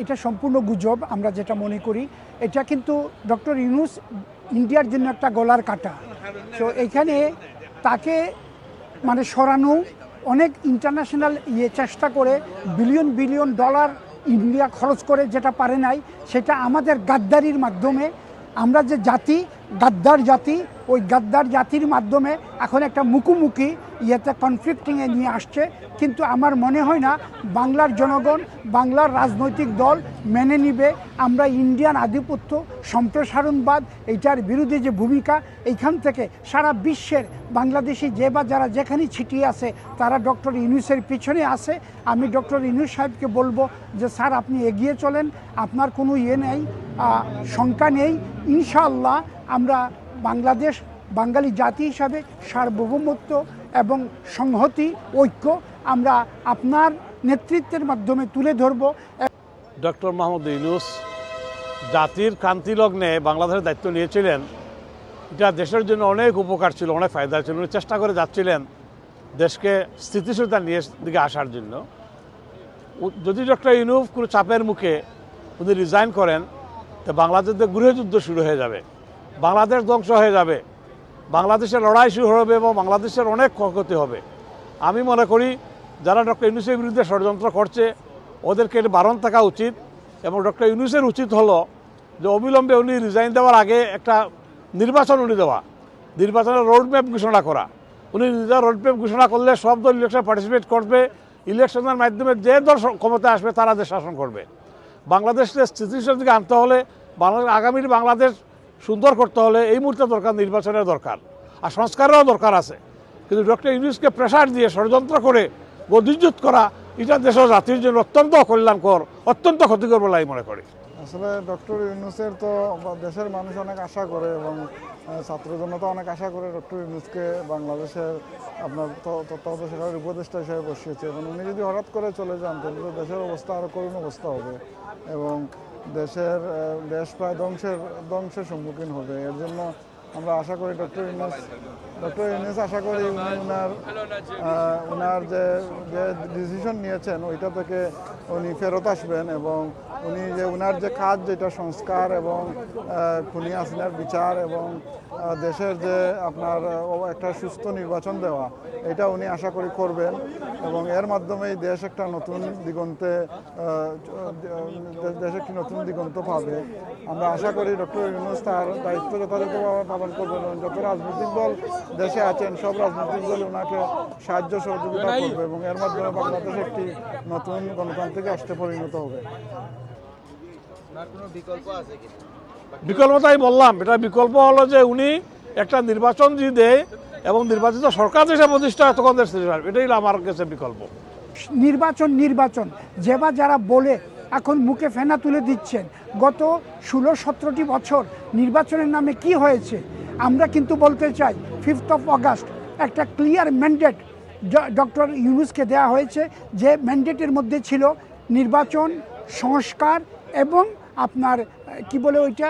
এটা সম্পূর্ণ গুজব, আমরা যেটা মনে করি। এটা কিন্তু ডক্টর ইউনুস ইন্ডিয়ার জন্য একটা গলার কাটা। তো এখানে তাকে মানে সরানো, অনেক ইন্টারন্যাশনাল ইয়ে চেষ্টা করে বিলিয়ন বিলিয়ন ডলার ইন্ডিয়া খরচ করে যেটা পারে নাই, সেটা আমাদের গাদ্দারির মাধ্যমে, আমরা যে জাতি, গাদ্দার জাতি, ওই গাদ্দার জাতির মাধ্যমে এখন একটা মুখোমুখি ইয়েতে কনফ্লিক্টিংয়ে নিয়ে আসছে। কিন্তু আমার মনে হয় না, বাংলার জনগণ, বাংলার রাজনৈতিক দল মেনে নিবে। আমরা ইন্ডিয়ান আধিপত্য, সম্প্রসারণবাদ, এইটার বিরুদ্ধে যে ভূমিকা, এইখান থেকে সারা বিশ্বের বাংলাদেশি যে বা যারা যেখানে ছিটিয়ে আছে, তারা ডক্টর ইউনুসের পিছনে আছে। আমি ডক্টর ইউনুস সাহেবকে বলব যে, স্যার, আপনি এগিয়ে চলেন। আপনার কোনো ইয়ে নেই শঙ্কা নেই। ইনশাআল্লাহ আমরা বাংলাদেশ, বাঙালি জাতি হিসাবে সার্বভৌমত্ব এবং সংহতি, ঐক্য আমরা আপনার নেতৃত্বের মাধ্যমে তুলে ধরবো। ডক্টর মোহাম্মদ ইউনুস জাতির ক্রান্তি লগ্নে বাংলাদেশের দায়িত্ব নিয়েছিলেন। এটা দেশের জন্য অনেক উপকার ছিল, অনেক ফায়দা ছিল। উনি চেষ্টা করে যাচ্ছিলেন দেশকে স্থিতিশীলতা নিয়ে দিকে আসার জন্য। যদি ডক্টর ইউনুস কোনো চাপের মুখে উনি রিজাইন করেন, তো বাংলাদেশে গৃহযুদ্ধ শুরু হয়ে যাবে। বাংলাদেশ ধ্বংস হয়ে যাবে। বাংলাদেশের লড়াই শুরু হবে এবং বাংলাদেশের অনেক ক্ষয়ক্ষতি হবে। আমি মনে করি যারা ডক্টর ইউনুসের বিরুদ্ধে ষড়যন্ত্র করছে, ওদেরকে বারণ থাকা উচিত এবং ডক্টর ইউনুসের উচিত হলো যে অবিলম্বে উনি রিজাইন দেওয়ার আগে একটা নির্বাচন উনি দেওয়া, নির্বাচনের রোডম্যাপ ঘোষণা করা। উনি নিজের রোডম্যাপ ঘোষণা করলে সব দল ইলেকশন পার্টিসিপেট করবে ইলেকশনের মাধ্যমে যে দল ক্ষমতায় আসবে তারা দেশ শাসন করবে। বাংলাদেশকে স্থিতিশীল দিকে আনতে হলে বাংলাদেশ আগামীর বাংলাদেশ সুন্দর করতে হলে এই মুহূর্তে দরকার নির্বাচনের দরকার। আর সংস্কারেরও দরকার আছে। কিন্তু ডক্টর ইউনুসকে প্রেশার দিয়ে ষড়যন্ত্র করে গদিযুত করা, এটা দেশের জাতির জন্য অত্যন্ত অকল্যাণকর, অত্যন্ত ক্ষতিকর বলে আমি মনে করি। আসলে ডক্টর ইউনুসের তো দেশের মানুষ অনেক আশা করে এবং ছাত্র জনতা অনেক আশা করে ডক্টর ইউনুসকে বাংলাদেশের আপনার তত্ত্বাবধায়ক সরকারের উপদেষ্টা হিসেবে বসিয়েছে। এবং উনি যদি হঠাৎ করে চলে যান, তাহলে তো দেশের অবস্থা আরও করুণ অবস্থা হবে। এবং দেশের দেশ প্রায় ধ্বংসের ধ্বংসের সম্মুখীন হবে। এর জন্য আমরা আশা করি ডক্টর ইউনুস ডক্টর ইউনুস আশা করি উনি উনার আহ, উনার যে যে ডিসিশন নিয়েছেন ওইটা থেকে উনি ফেরত আসবেন এবং উনি যে উনার যে কাজ, যেটা সংস্কার এবং খুনি হাসিনার বিচার এবং দেশের যে আপনার একটা সুস্থ নির্বাচন দেওয়া, এটা উনি আশা করি করবেন এবং এর মাধ্যমেই দেশ একটা নতুন দিগন্তে দেশ একটি নতুন দিগন্ত পাবে। আমরা আশা করি ডক্টর ইউনুস তার দায়িত্ব যথাযথভাবে পালন করবেন এবং যত রাজনৈতিক দল দেশে আছেন, সব রাজনৈতিক দল ওনাকে সাহায্য সহযোগিতা করবে এবং এর মাধ্যমে বাংলাদেশ একটি নতুন গণতান্ত্রিক রাষ্ট্রে পরিণত হবে। বিকল্পতাই বললাম এটা বিকল্প হলো যে উনি একটা নির্বাচন যদি দেয় এবং নির্বাচিত সরকার দেশে প্রতিষ্ঠা তখন দেশ এটাই হলো আমার কাছে বিকল্প। নির্বাচন নির্বাচন যে বা যারা বলে এখন মুখে ফেনা তুলে দিচ্ছেন গত ষোলো সতেরোটি বছর নির্বাচনের নামে কি হয়েছে? আমরা কিন্তু বলতে চাই ফিফথ অফ অগাস্ট একটা ক্লিয়ার ম্যান্ডেট ডক্টর ইউনুসকে দেওয়া হয়েছে যে ম্যান্ডেটের মধ্যে ছিল নির্বাচন সংস্কার এবং আপনার কি বলে ওইটা?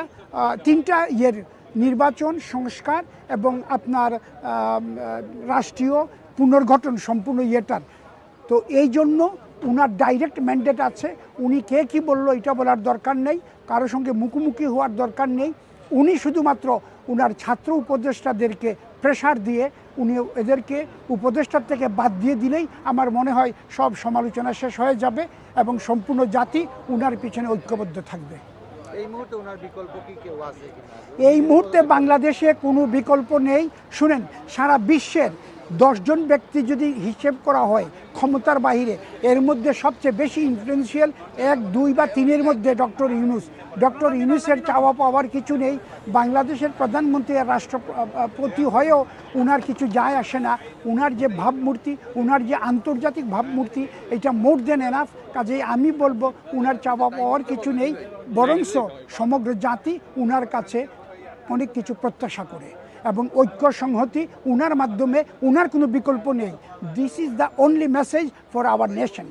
তিনটা ইয়ের নির্বাচন, সংস্কার এবং আপনার রাষ্ট্রীয় পুনর্গঠন সম্পূর্ণ ইয়েটার। তো এই জন্য উনার ডাইরেক্ট ম্যান্ডেট আছে। উনি কে কী বলল, এটা বলার দরকার নেই। কারও সঙ্গে মুখোমুখি হওয়ার দরকার নেই। উনি শুধুমাত্র উনার ছাত্র উপদেষ্টাদেরকে প্রেশার দিয়ে উনি এদেরকে উপদেষ্টার থেকে বাদ দিয়ে দিলেই আমার মনে হয় সব সমালোচনা শেষ হয়ে যাবে এবং সম্পূর্ণ জাতি উনার পিছনে ঐক্যবদ্ধ থাকবে। এই মুহূর্তে বাংলাদেশে কোনো বিকল্প নেই। শুনেন সারা বিশ্বের দশজন ব্যক্তি যদি হিসেব করা হয় ক্ষমতার বাহিরে, এর মধ্যে সবচেয়ে বেশি ইনফ্লুয়েন্সিয়াল এক, দুই বা তিনের মধ্যে ডক্টর ইউনুস। ডক্টর ইউনুসের চাওয়া পাওয়ার কিছু নেই। বাংলাদেশের প্রধানমন্ত্রী রাষ্ট্রপতি হয়েও উনার কিছু যায় আসে না। উনার যে ভাবমূর্তি, উনার যে আন্তর্জাতিক ভাবমূর্তি, এটা মোর দেন এনাফ। কাজেই আমি বলব, উনার চাওয়া পাওয়ার কিছু নেই। বরংস সমগ্র জাতি উনার কাছে অনেক কিছু প্রত্যাশা করে। এবং ঐক্য সংহতি উনার মাধ্যমে উনার কোনো বিকল্প নেই। This is the only message for our nation